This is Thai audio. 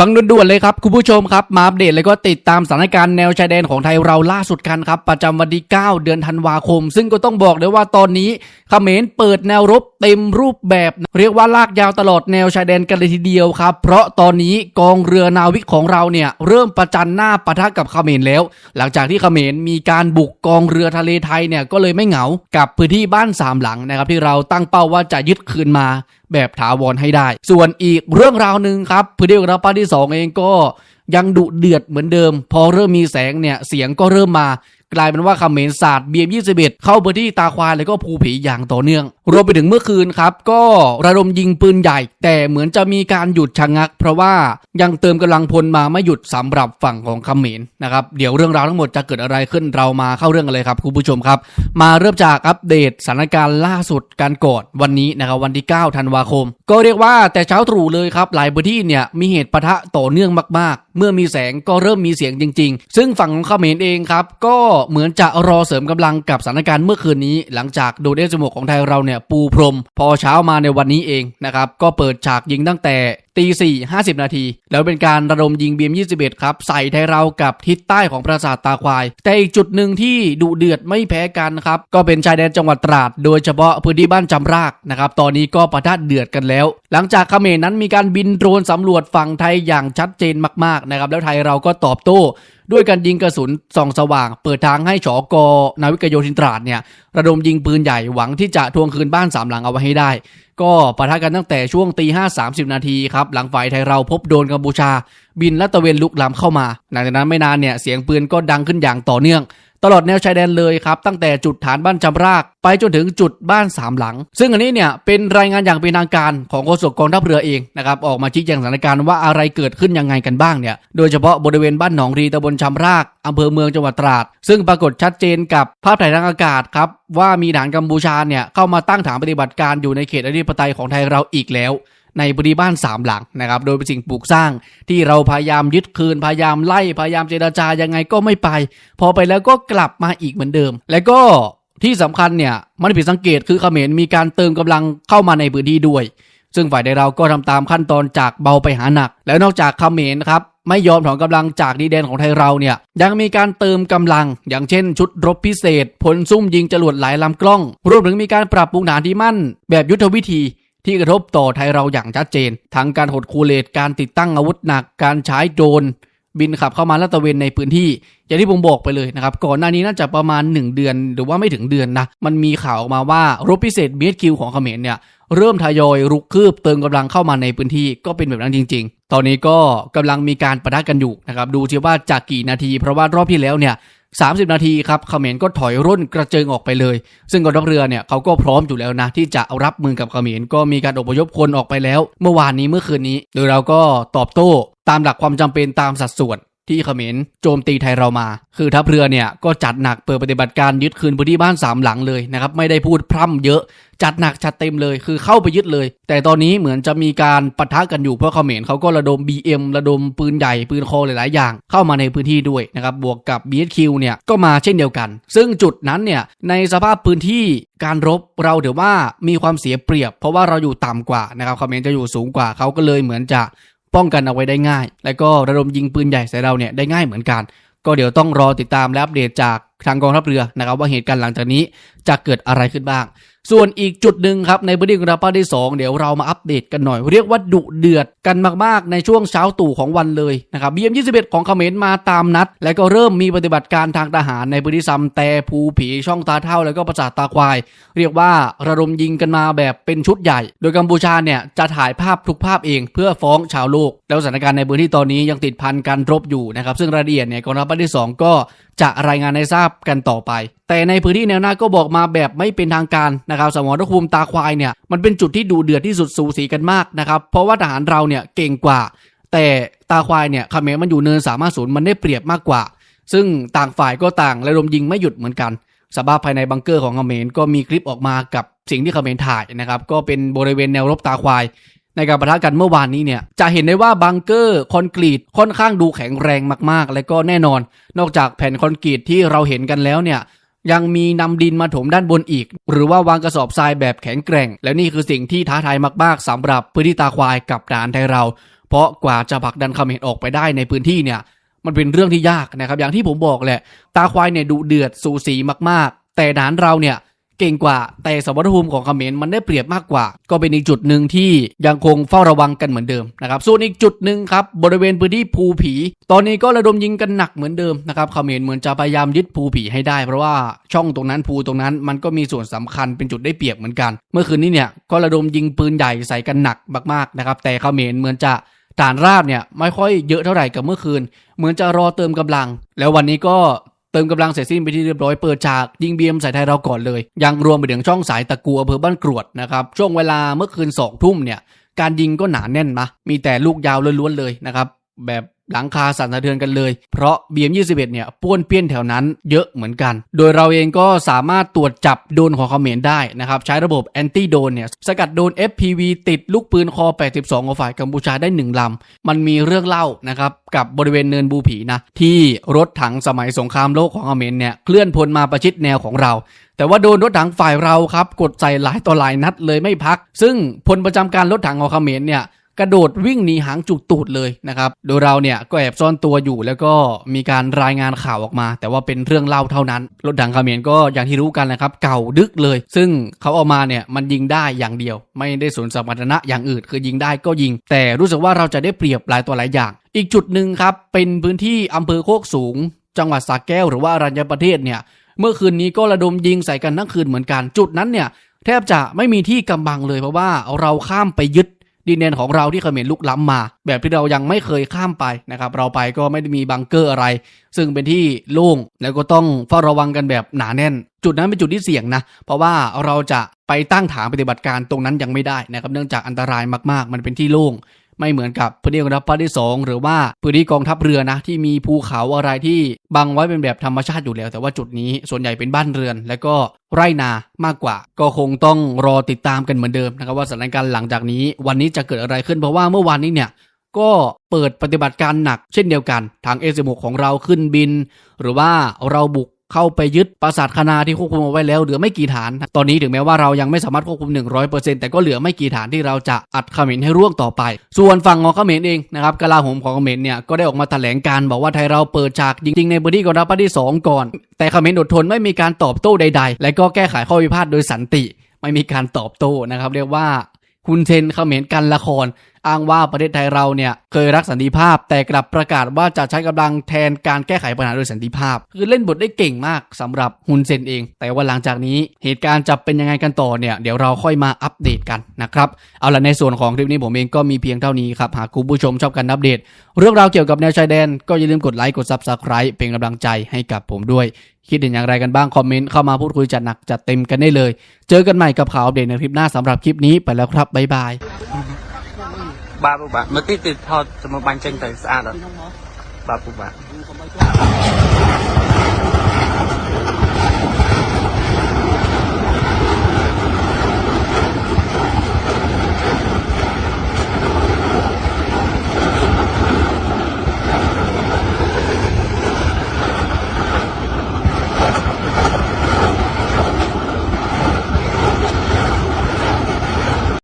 ฟังด่วนๆเลยครับ คุณผู้ชมครับ มาอัปเดตแล้วก็ติดตามสถานการณ์แนวชายแดนของไทยเราล่าสุดกันครับ ประจำวันที่ 9 เดือนธันวาคม ซึ่งก็ต้องบอกเลยว่าตอนนี้เขมรเปิดแนวรบเต็มรูปแบบ เรียกว่าลากยาวตลอดแนวชายแดนกันเลยทีเดียวครับ เพราะตอนนี้กองเรือนาวิกของเราเนี่ยเริ่มประจันหน้าปะทะกับเขมรแล้ว หลังจากที่เขมรมีการบุกกองเรือทะเลไทยเนี่ยก็เลยไม่เหงากับพื้นที่บ้านสามหลังนะครับที่เราตั้งเป้าว่าจะยึดคืนมา แบบถาวรให้ได้ ส่วนอีกเรื่องราวหนึ่งครับพื้นที่ของเราป้าที่ 2 เองก็ยังดุเดือดเหมือนเดิม พอเริ่มมีแสงเนี่ยเสียงก็เริ่มมา กลายเป็นว่าคำเขมรศาสตร์เบียม21เอ็ดเข้าพื้นที่ตาควายแล้วก็ภูผีอย่างต่อเนื่อง รวมไปถึงเมื่อคืนครับ ก็ระดมยิงปืนใหญ่ แต่เหมือนจะมีการหยุดชะงัก เพราะว่ายังเติมกำลังพลมาไม่หยุดสำหรับฝั่งของคำเขมรนะครับเดี๋ยวเรื่องราวทั้งหมดจะเกิดอะไรขึ้นเรามาเข้าเรื่องกันเลยครับคุณผู้ชมครับ มาเริ่มจากอัปเดตสถานการณ์ล่าสุดการกอนวันนี้นะครับวันที่ 9 ธันวาคม ก็เรียกว่าแต่เช้าตรู่เลยครับ หลายพื้นที่เนี่ยมีเหตุปะทะต่อเนื่องมาก ๆ เมื่อมีแสงก็เริ่มมีเสียงจริง ๆ ซึ่งฝั่งของเขมรเองครับ ก็เหมือนจะรอเสริมกำลังกับสถานการณ์เมื่อคืนนี้ หลังจากโดเดจมูกของไทยเราเนี่ยปูพรม พอเช้ามาในวันนี้เองนะครับก็เปิดฉากยิงตั้งแต่ ตีสี่ห้าสิบนาที แล้วเป็นการระดมยิงเบียม21 ครับ ใส่ไทยเรากับทิศใต้ของปราสาทตาควาย แต่อีกจุดหนึ่งที่ดุเดือดไม่แพ้กันครับ ก็เป็นชายแดนจังหวัดตราด โดยเฉพาะพื้นที่บ้านจำรากนะครับ ตอนนี้ก็ประทัดเดือดกันแล้ว หลังจากเขมรนั้นมีการบินโดรนสำรวจฝั่งไทยอย่างชัดเจนมากๆนะครับแล้วไทยเราก็ตอบโต้ด้วยการยิงกระสุนส่องสว่าง เปิดทางให้ฉอกนาวิกโยธินตราดเนี่ยระดมยิงปืนใหญ่หวังที่จะทวงคืนบ้านสามหลังเอาไว้ให้ได้ ก็ปะทะกันตั้งแต่ช่วงตีห้าสามสิบนาทีครับ หลังฝ่ายไทยเราพบโดนกัมพูชา บินและตะเวนลุกล้ำเข้ามา หลังจากนั้นไม่นานเนี่ยเสียงปืนก็ดังขึ้นอย่างต่อเนื่อง ตลอดแนวชายแดนเลยครับ ตั้งแต่จุดฐานบ้านจำราก ไปจนถึงจุดบ้านสามหลัง ซึ่งอันนี้เนี่ยเป็นรายงานอย่างเป็นทางการของโฆษกกองทัพเรือเองนะครับออกมาชี้แจงสถานการณ์ว่าอะไรเกิดขึ้นยังไงกันบ้างเนี่ยโดยเฉพาะบริเวณบ้านหนองรีตำบลชำรากอำเภอเมืองจังหวัดตราด ซึ่งปรากฏชัดเจนกับภาพถ่ายทางอากาศครับว่ามีฐานกัมพูชาเนี่ยเข้ามาตั้งฐานปฏิบัติการอยู่ในเขตอธิปไตยของไทยเราอีกแล้ว ในบริบ้านสามหลังนะครับโดยเป็นสิ่งปลูกสร้างที่เราพยายามยึดคืนพยายามไล่พยายามเจรจายังไงก็ไม่ไป พอไปแล้วก็กลับมาอีกเหมือนเดิม และก็ที่สำคัญเนี่ยมันผิดสังเกตคือเขมรมีการเติมกำลังเข้ามาในพื้นที่ด้วย ซึ่งฝ่ายใดเราก็ทำตามขั้นตอนจากเบาไปหาหนัก แล้วนอกจากเขมรครับไม่ยอมถอนกำลังจากดีแดนของไทยเราเนี่ยยังมีการเติมกำลัง อย่างเช่น ชุดรบพิเศษ ผลซุ่มยิงจรวดหลายลำกล้อง รวมถึงมีการปรับปรุงฐานที่มั่น แบบยุทธวิธี ที่กระทบต่อไทยเราอย่างชัดเจน ทั้งการหดคูเลตการติดตั้งอาวุธหนัก การใช้โดรนบินขับเข้ามาลาดตระเวนในพื้นที่ อย่างที่ผมบอกไปเลยนะครับ ก่อนหน้านี้น่าจะประมาณ 1 เดือนหรือว่าไม่ถึงเดือนนะ มันมีข่าวออกมาว่ารบพิเศษ BHQ ของเขมรเนี่ยเริ่มทยอยรุกคืบเติมกำลังเข้ามาในพื้นที่ก็เป็นแบบนั้นจริง ๆ ตอนนี้ก็กำลังมีการประทะกันอยู่นะครับ ดูสิว่าจากกี่นาที เพราะว่ารอบที่แล้วเนี่ย 30 นาทีครับเขมรก็ถอยร่นกระเจิงออกไปเลย ซึ่งกองทัพเรือเนี่ยเขาก็พร้อมอยู่แล้วนะที่จะรับมือกับเขมรก็มีการอพยพคนออกไปแล้ว เมื่อวานนี้เมื่อคืนนี้ โดยเราก็ตอบโต้ตามหลักความจำเป็นตามสัดส่วน ที่เขมรโจมตีไทยเรามา คือทัพเรือเนี่ยก็จัดหนักเปิดปฏิบัติการยึดคืนพื้นที่บ้านสามหลังเลยนะครับไม่ได้พูดพร่ำเยอะจัดหนักจัดเต็มเลยคือเข้าไปยึดเลย แต่ตอนนี้เหมือนจะมีการปะทะกันอยู่เพราะเขมรเขาก็ระดม BM ระดมปืนใหญ่ปืนคอหลายๆอย่างเข้ามาในพื้นที่ด้วยนะครับบวกกับ BHQ เนี่ยก็มาเช่นเดียวกัน ซึ่งจุดนั้นเนี่ยในสภาพพื้นที่การรบเราถือว่ามีความเสียเปรียบ เพราะว่าเราอยู่ต่ำกว่านะครับเขมรจะอยู่สูงกว่าเขาก็เลยเหมือนจะ ป้องกันเอาไว้ได้ง่าย และก็ระดมยิงปืนใหญ่ใส่เราเนี่ยได้ง่ายเหมือนกัน ก็เดี๋ยวต้องรอติดตามและอัปเดตจากทางกองทัพเรือนะครับว่าเหตุการณ์หลังจากนี้จะเกิดอะไรขึ้นบ้าง ส่วนอีกจุดหนึ่งครับในพื้นที่ของเราป้าที่2เดี๋ยวเรามาอัปเดตกันหน่อย เรียกว่าดุเดือดกันมากๆ ในช่วงเช้าตู่ของวันเลยนะครับ BM21 ของเขมรมาตามนัด และก็เริ่มมีปฏิบัติการทางทหารในพื้นที่ซัมแต่ภูผีช่องตาเท่าแล้วก็ประสาทตาควาย เรียกว่าระดมยิงกันมาแบบเป็นชุดใหญ่ โดยกัมพูชาเนี่ยจะถ่ายภาพทุกภาพเอง เพื่อฟ้องชาวโลก แล้วสถานการณ์ในพื้นที่ตอนนี้ยังติดพันการรบอยู่นะครับซึ่งรายละเอียดเนี่ยกองทัพภาคที่ 2 ก็จะรายงานให้ทราบกันต่อไป แต่ในพื้นที่แนวหน้าก็บอกมาแบบไม่เป็นทางการนะครับสมรภูมิตาควายเนี่ยมันเป็นจุดที่ดูเดือดที่สุดสูสีกันมากนะครับเพราะว่าทหารเราเนี่ยเก่งกว่า แต่ตาควายเนี่ยเขมรมันอยู่เนินสามารถศูนย์มันได้เปรียบมากกว่า ซึ่งต่างฝ่ายก็ต่างระดมยิงไม่หยุดเหมือนกันสภาพภายในบังเกอร์ของเขมรก็มีคลิปออกมากับสิ่งที่เขมรถ่ายนะครับก็เป็นบริเวณแนวรบตาควาย ในการประทะกันเมื่อวานนี้เนี่ยจะเห็นได้ว่าบังเกอร์คอนกรีตค่อนข้างดูแข็งแรงมากๆ และก็แน่นอน นอกจากแผ่นคอนกรีตที่เราเห็นกันแล้วเนี่ย ยังมีนำดินมาถมด้านบนอีก หรือว่าวางกระสอบทรายแบบแข็งแกร่ง และนี่คือสิ่งที่ท้าทายมากๆสำหรับพื้นที่ตาควายกับฐานไทยเรา เพราะกว่าจะผลักดันเห็นออกไปได้ในพื้นที่เนี่ยมันเป็นเรื่องที่ยากนะครับอย่างที่ผมบอกแหละ ตาควายเนี่ยดุเดือดสูสีมากๆ แต่ฐานเราเนี่ย เก่งกว่า แต่สมรภูมิของเขมรมันได้เปรียบมากกว่า ก็เป็นอีกจุดหนึ่งที่ยังคงเฝ้าระวังกันเหมือนเดิมนะครับส่วนอีกจุดหนึ่งครับบริเวณพื้นที่ภูผี ตอนนี้ก็ระดมยิงกันหนักเหมือนเดิมนะครับเขมรเหมือนจะพยายามยึดภูผีให้ได้ เพราะว่าช่องตรงนั้นภูตรงนั้นมันก็มีส่วนสำคัญเป็นจุดได้เปรียบเหมือนกัน เมื่อคืนนี้เนี่ยก็ระดมยิงปืนใหญ่ใส่กันหนักมากๆนะครับแต่เขมรเหมือนจะฐานราบเนี่ยไม่ค่อยเยอะเท่าไหร่กับเมื่อคืน เหมือนจะรอเติมกำลัง แล้ววันนี้ก็ เติมกำลังเสร็จสิ้นไปที่เรียบร้อยเปิดฉากยิงเบียมใส่ไทยเราก่อนเลย ยังรวมไปถึงช่องสายตะกูอำเภอบ้านกรวดนะครับช่วงเวลาเมื่อคืนสองทุ่มเนี่ยการยิงก็หนาแน่นนะมีแต่ลูกยาวล้วนๆเลยนะครับแบบ หลังคาสั่นสะเทือนกันเลย เพราะ BM21 เนี่ยป้วนเปี้ยนแถวนั้นเยอะเหมือนกัน โดยเราเองก็สามารถตรวจจับโดนของเขมรได้นะครับใช้ระบบแอนตี้โดนเนี่ยสกัดโดน FPV ติดลูกปืนคอ 82 ของฝ่ายกัมพูชาได้หนึ่งลำ มันมีเรื่องเล่านะครับกับบริเวณเนินบูผีนะที่รถถังสมัยสงครามโลกของเขมรเนี่ยเคลื่อนพลมาประชิดแนวของเราแต่ว่าโดนรถถังฝ่ายเราครับ กดใส่หลายต่อหลายนัดเลยไม่พัก ซึ่งพลประจำการรถถังของเขมรเนี่ย กระโดดวิ่งหนีหางจุกตูดเลยนะครับโดยเราเนี่ยก็แอบซ่อนตัวอยู่ แล้วก็มีการรายงานข่าวออกมา แต่ว่าเป็นเรื่องเล่าเท่านั้น รถถังคาเมรก็อย่างที่รู้กันนะครับ เก่าดึกเลย ซึ่งเขาเอามาเนี่ยมันยิงได้อย่างเดียว ไม่ได้สนสมรรถนะอย่างอื่นคือยิงได้ก็ยิง แต่รู้สึกว่าเราจะได้เปรียบหลายตัวหลายอย่าง อีกจุดหนึ่งครับเป็นพื้นที่อำเภอโคกสูง จังหวัดสระแก้วหรือว่ารัญญประเทศเนี่ยเมื่อคืนนี้ก็ระดมยิงใส่กันทั้งคืนเหมือนกันจุดนั้นเนี่ยแทบจะไม่มีที่กำบังเลยเพราะว่าเราข้ามไปยึด ดินแดนของเราที่เขมรลุกล้ำมา แบบที่เรายังไม่เคยข้ามไปนะครับ เราไปก็ไม่ได้มีบังเกอร์อะไร ซึ่งเป็นที่โล่งแล้วก็ต้องเฝ้าระวังกันแบบหนาแน่น จุดนั้นเป็นจุดที่เสี่ยงนะ เพราะว่าเราจะไปตั้งฐานปฏิบัติการตรงนั้นยังไม่ได้นะครับ เนื่องจากอันตรายมากๆ มันเป็นที่โล่ง ไม่เหมือนกับพื้นที่กองทัพภาคที่สองหรือว่าพื้นที่กองทัพเรือนะที่มีภูเขาอะไรที่บังไว้เป็นแบบธรรมชาติอยู่แล้ว แต่ว่าจุดนี้ส่วนใหญ่เป็นบ้านเรือน และก็ไร่นามากกว่า ก็คงต้องรอติดตามกันเหมือนเดิมนะครับว่าสถานการณ์หลังจากนี้ วันนี้จะเกิดอะไรขึ้นเพราะว่าเมื่อวานนี้เนี่ยก็เปิดปฏิบัติการหนักเช่นเดียวกัน ทางเอสมของเราขึ้นบิน หรือว่าเราบุก เข้าไปยึดปราสาทคณาที่ควบคุมเอาไว้แล้วเหลือไม่กี่ฐาน ตอนนี้ถึงแม้ว่าเรายังไม่สามารถควบคุม 100%แต่ก็เหลือไม่กี่ฐานที่เราจะอัดเขมรให้ร่วงต่อไป ส่วนฝั่งของเขมรเองนะครับกลาโหมของเขมรเนี่ยก็ได้ออกมาแถลงการบอกว่าไทยเราเปิดฉากจริงๆในพื้นที่กองทัพภาคที่สองก่อน แต่เขมรอดทนไม่มีการตอบโต้ใด ๆ และก็แก้ไขข้อพิพาทโดยสันติ ไม่มีการตอบโต้นะครับเรียกว่าคุณเทนเขมรกันละคร อ้างว่าประเทศไทยเราเนี่ยเคยรักสันติภาพ แต่กลับประกาศว่าจะใช้กำลังแทนการแก้ไขปัญหาโดยสันติภาพ คือเล่นบทได้เก่งมากสำหรับฮุนเซนเอง แต่ว่าหลังจากนี้เหตุการณ์จะเป็นยังไงกันต่อเนี่ยเดี๋ยวเราค่อยมาอัปเดตกันนะครับเอาละในส่วนของคลิปนี้ผมเองก็มีเพียงเท่านี้ครับหากคุณผู้ชมชอบการอัปเดต เรื่องราวเกี่ยวกับแนวชายแดน ก็อย่าลืมกดไลค์กด Subscribe เป็นกำลังใจให้กับผมด้วย คิดเห็นอย่างไรกันบ้างคอมเมนต์เข้ามาพูดคุยจัดหนักจัดเต็มกันได้เลย เจอกันใหม่กับข่าวอัปเดตในคลิปหน้าสำหรับคลิปนี้ไปแล้วครับบ๊ายบาย បាទពុកបាទមកទីទៅថតសម្រាប់បាញ់ចេញទៅស្អាតអត់បាទពុកបាទ